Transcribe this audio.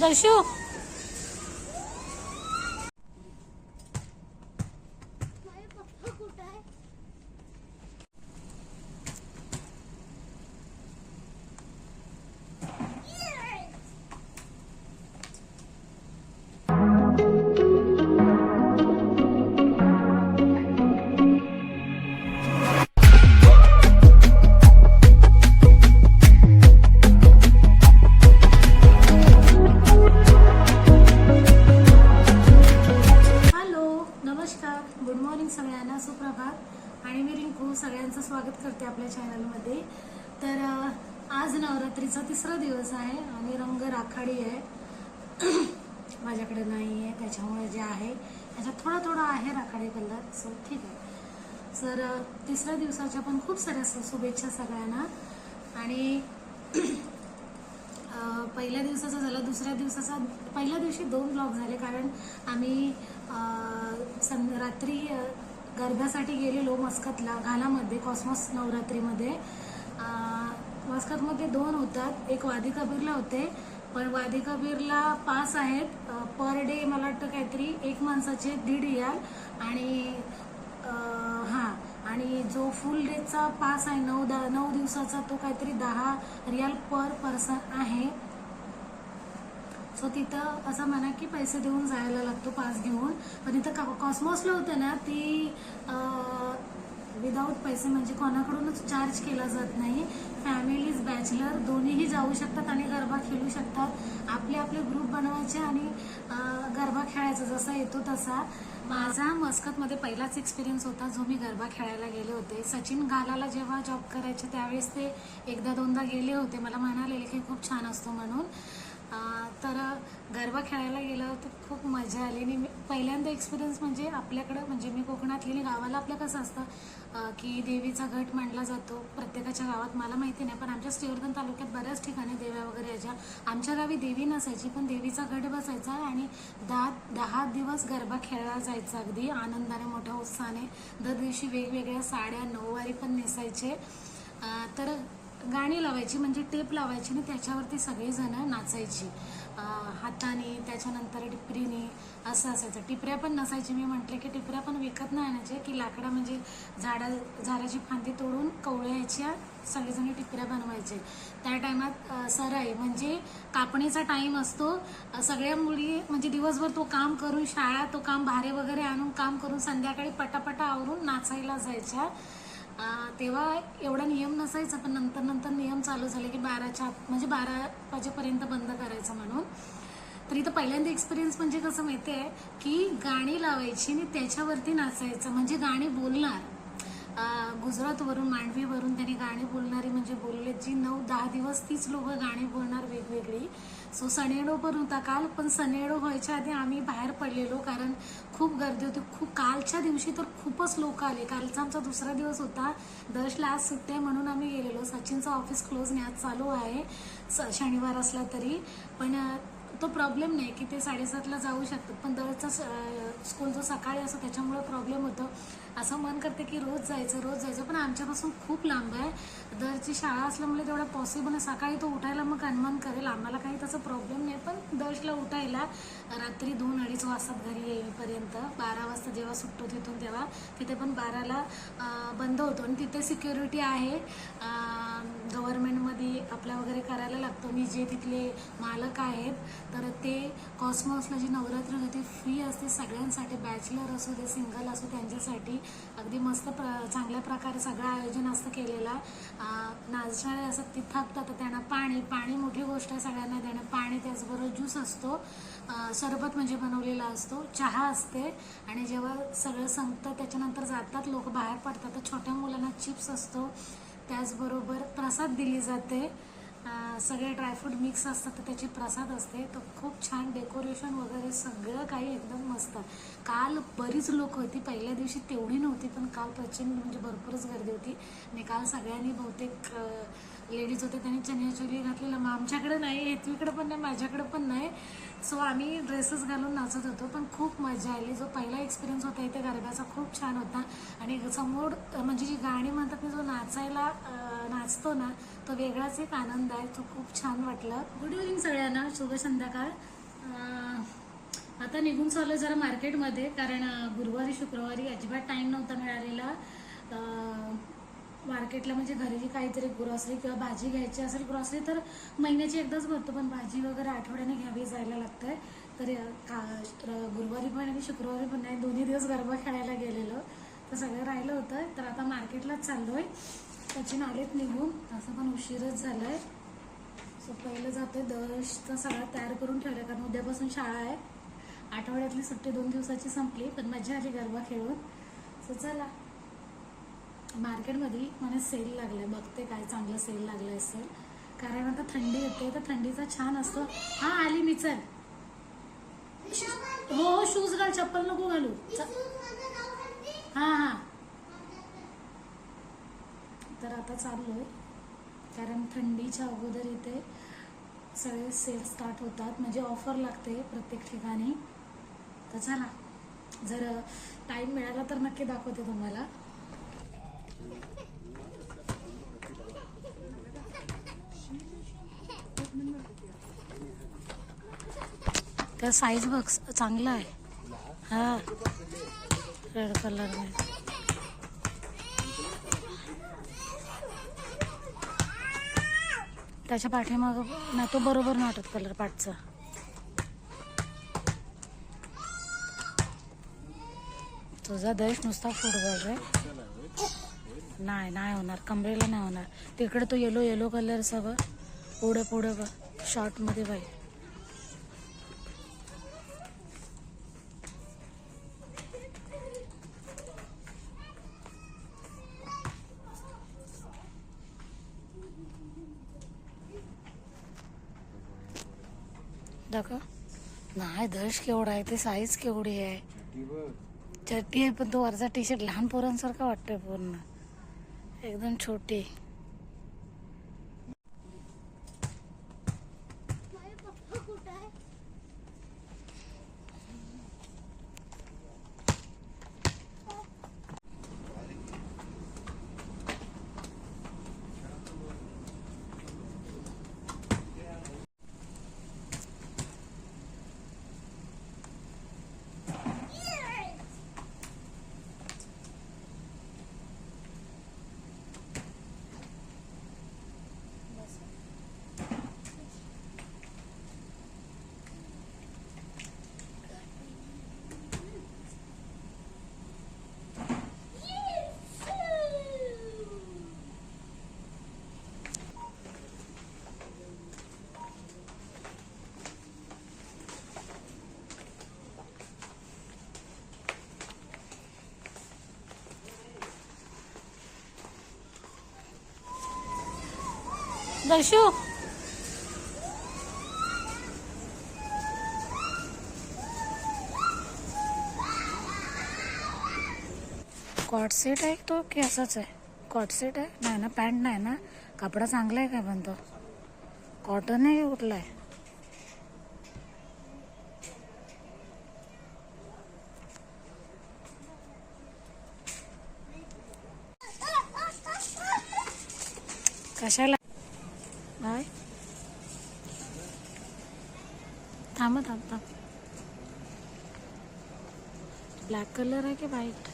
दर्शू morning सगळ्यांना सुप्रभात. आणि मी रिंकू सगळ्यांचं स्वागत करते आपल्या चॅनलमध्ये तर आज नवरात्रीचा तिसरा दिवस आहे आणि रंग राखाडी आहे. माझ्याकडे नाही आहे त्याच्यामुळे जे आहे त्याच्यात थोडा थोडा आहे राखाडी कलर सो ठीक आहे. सर तिसऱ्या दिवसाच्या पण खूप साऱ्या शुभेच्छा सगळ्यांना. आणि पहिल्या दिवसाचा झाला दुसऱ्या दिवसाचा पहिल्या दिवशी दोन ब्लॉग झाले कारण आम्ही सं रात्री गरब्यासाठी गेलेलो मस्कतला घालामध्ये कॉस्मॉस नवरात्रीमध्ये. मस्कतमध्ये दोन होतात. एक वादी कबीरला होते पण वादी कबीरला पास आहेत पर डे मला वाटतं काहीतरी एक माणसाचे दीड रियाल आणि हां आणि जो फुल डेचा पास आहे नऊ दा नऊ दिवसाचा तो काहीतरी दहा रियाल पर पर्सन आहे. सो तिथं असं म्हणा की पैसे देऊन जायला लागतो पास घेऊन. पण इथं का कॉस्मॉसला होतं ना ती विदाऊट पैसे म्हणजे कोणाकडूनच चार्ज केला जात नाही. फॅमिलीज बॅचलर दोन्हीही जाऊ शकतात आणि गरबा खेळू शकतात. आपले आपले ग्रुप बनवायचे आणि गरबा खेळायचा जसा येतो तसा. माझा मस्कतमध्ये पहिलाच एक्सपिरियन्स होता जो मी गरबा खेळायला गेले होते. सचिन गालाला जेव्हा जॉब करायचे त्यावेळेस ते एकदा दोनदा गेले होते. मला म्हणालेले की खूप छान असतो म्हणून. तर गरबा खेळायला गेलं तर खूप मजा आली. आणि मी- पहिल्यांदा एक्सपिरियन्स म्हणजे आपल्याकडं म्हणजे मी कोकणातली आणि गावाला आपलं कसं असतं की देवीचा घट मांडला जातो. प्रत्येकाच्या गावात मला माहिती नाही पण आमच्या श्रीवर्धन तालुक्यात बऱ्याच ठिकाणी देव्या वगैरे यायच्या आमच्या गावी देवी नसायची पण देवीचा घट बसायचा आणि दहा दहा दिवस गरबा खेळला जायचा अगदी. आनंदाने मोठ्या उत्साहाने. दर दिवशी वेगवेगळ्या साड्या नऊवारी पण नेसायचे. तर गाणी लावायची म्हणजे टेप लावायची आणि त्याच्यावरती सगळेजण नाचायची. हाताने त्याच्यानंतर टिपरीने असं असायचं. टिपऱ्या पण नसायची. मी म्हटले की टिपऱ्या पण विकत नाही आणायचे की लाकडा म्हणजे झाडा झाडाची फांदी तोडून कवळ्याच्या सगळेजण टिपऱ्या बनवायचे. त्या टायमात अं, सराई म्हणजे कापणीचा टाईम असतो. सगळ्या मुली म्हणजे दिवसभर तो काम करून शाळा तो काम भारे वगैरे आणून काम करून संध्याकाळी पटापटा आवरून नाचायला जायच्या. तेव्हा एवढा नियम नसायचा पण नंतर नंतर नियम चालू झाले की बाराच्या आत म्हणजे बारा वाजेपर्यंत बंद करायचं म्हणून. तर इथं पहिल्यांदा एक्सपिरियन्स म्हणजे कसं माहिती आहे की गाणी लावायची आणि त्याच्यावरती नाचायचं म्हणजे गाणी बोलणार. गुजरातवरून मांडवीवरून त्यांनी गाणी बोलणारी म्हणजे बोलले जी नऊ दहा दिवस तीच लोक गाणी बोलणार वेगवेगळी. सो सनेडो पण होता काल पण सनेडो व्हायच्या आधी आम्ही बाहेर पडलेलो कारण खूप गर्दी होती. खूप कालच्या दिवशी तर खूपच लोक आले. कालचा आमचा दुसरा दिवस होता. दर्शला आज सुट्टी आहे म्हणून आम्ही गेलेलो. सचिनचं ऑफिस क्लोज नाही आज चालू आहे. स- शनिवार असला तरी. पण तो प्रॉब्लेम नाही की ते साडेसातला जाऊ शकतात. पण दरचा स्कूल जो सकाळी असतो त्याच्यामुळे प्रॉब्लेम होतो. असं मन करते की रोज जायचं रोज जायचं. पण आमच्यापासून खूप लांब आहे. दरची शाळा असल्यामुळे तेवढं पॉसिबल आहे. सकाळी तो उठायला मग अनमान करेल. आम्हाला काही त्याचा प्रॉब्लेम नाही. पण दर्शला उठायला रात्री दोन अडीच वाजतात घरी येईपर्यंत. बारा वाजता जेव्हा सुटतो तिथून तेव्हा. तिथे पण बाराला बंद होतो. आणि तिथे सिक्युरिटी आहे. गव्हर्नमेंटमध्ये आपल्या वगैरे करायला लागतो. आणि जे तिथले मालक आहेत तर ते कॉस्मॉसला जी नवरात्र होते फ्री असते सगळ्यांसाठी. बॅचलर असू दे सिंगल असो त्यांच्यासाठी अगदी मस्त प्र चांगल्या प्रकारे सगळं आयोजन असतं केलेलं. नाचणारे असतात ती थकतात तर त्यांना पाणी पाणी मोठी गोष्ट आहे सगळ्यांना देणं. पाणी त्याचबरोबर ज्यूस असतो. सरबत म्हणजे बनवलेला असतो. चहा असते आणि जेव्हा सगळं संपतं त्याच्यानंतर जातात लोक बाहेर पडतात. तर छोट्या मुलांना चिप्स असतो. त्याचबरोबर प्रसाद दिली जाते. सगळे ड्रायफ्रूट मिक्स असतात तर त्याची प्रसाद असते. तर खूप छान डेकोरेशन वगैरे सगळं काही एकदम मस्त. काल बरीच लोक होती. पहिल्या दिवशी तेवढी नव्हती पण काल प्रचंड म्हणजे भरपूरच गर्दी होती. आणि काल सगळ्यांनी बहुतेक लेडीज होते त्यांनी चनियाचोली घातलेलं. मग आमच्याकडे नाही हेतवीकडे पण नाही माझ्याकडे पण नाही. सो आम्ही ड्रेसेस घालून नाचत होतो पण खूप मजा आली. जो पहिला एक्सपिरियन्स होता इथे गरब्याचा खूप छान होता. आणि समोर म्हणजे जी गाणी म्हणतात ना जो नाचायला नाचतो ना तो वेगळाच एक आनंद आहे. तो खूप छान वाटला. गुड इव्हनिंग सगळ्यांना. शुभ संध्याकाळ. आता निघून चाललं जरा मार्केटमध्ये कारण गुरुवारी शुक्रवारी अजिबात टाईम नव्हता मिळालेला. मार्केटला म्हणजे घरी जी काहीतरी ग्रॉसरी किंवा भाजी घ्यायची असेल ग्रॉसरी तर महिन्याची एकदाच भरतो पण भाजी वगैरे आठवड्याने घ्यावी जायला लागतंय. तर का गुरुवारी पण आणि शुक्रवारी पण नाही दोन्ही दिवस गरबा खेळायला गेलेलो. तर सगळं राहिलं होतं. तर आता मार्केटलाच चाललोय. त्याची आलेत निघून असं पण उशीरच झालाय. सो पहिलं जातोय तर सगळा तयार करून ठेवलं कारण उद्यापासून शाळा आहे. आठवड्यातली सुट्टी दोन दिवसाची संपली पण मजा आली गरबा खेळून. सो चला. मार्केटमध्ये मला सेल लागलाय बघते काय चांगलं सेल लागलं असेल. कारण आता थंडी येते तर थंडीचा छान असतो. हा आली मी चल. हो हो शूज घाल चप्पल नको घालू. हा हा. तर आता चाललोय. कारण थंडीच्या अगोदर इथे सगळे सेल स्टार्ट होतात. म्हणजे ऑफर लागते प्रत्येक ठिकाणी. तर चला जर टाईम मिळाला तर नक्की दाखवते तुम्हाला. त्या साईज बघ चांगला आहे. हा. रेड कलरमध्ये. त्याच्या पाठीमाग नाही तो बरोबर नाही वाटत कलर पाठचा. तुझा देश नुसता फुटबॉल रे. नाही नाही होणार. कमरेला नाही होणार. तिकडे तो येलो येलो कलर सगळं पुढे पुढे बघ. शॉर्टमध्ये बाई. दाखव. नाही दश केवढा आहे ते साईज केवढी आहे. चड्डी आहे पण तो वरचा टी शर्ट लहान पोरांसारखा वाटतोय पूर्ण. एकदम छोटी. दर्शू. कॉट सेट आहे तो की असाच आहे? कॉट सेट आहे? नाही ना पॅन्ट नाही ना? कपडा चांगला आहे काय पण तो? कॉटन आहे कुठला आहे? कशाला? काय थांब थांब थांब ब्लॅक कलर आहे की व्हाईट